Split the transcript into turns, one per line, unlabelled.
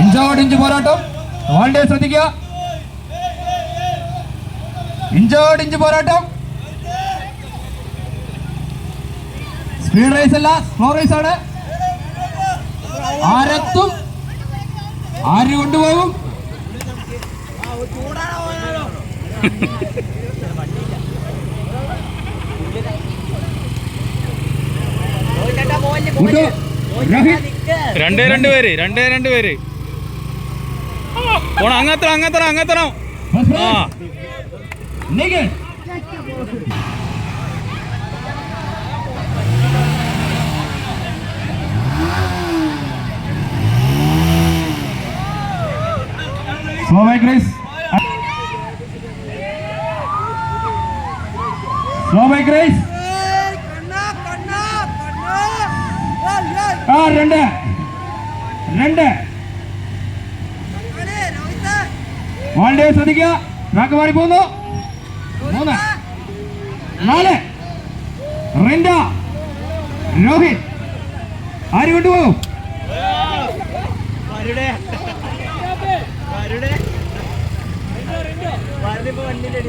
ഇഞ്ചോടിഞ്ച് പോരാട്ടം. വാണ്ടേ ശ്രദ്ധിക്കുക. ഇഞ്ചോടിഞ്ച് പോരാട്ടം. സ്പീഡ് റേസ് അല്ല സ്ലോ റേസ് ആണ്. ആരെത്തും ആര് കൊണ്ടുപോകും?
രണ്ടേ രണ്ട് പേര് രണ്ടേ രണ്ട് പേര്.
போன அங்கத்தரம் அங்கத்தரம் அங்கத்தரம் Slow Grace. Slow Grace. Ah, render. Render. വാണ്ടേ ശ്രദ്ധിക്കുക ട്രാക്ക് മാറി പോകുന്നു മൂന്ന് നാല് റിൻഡ രോഹിത് ആര് കൊണ്ടുപോകും
വണ്ടിന്റെ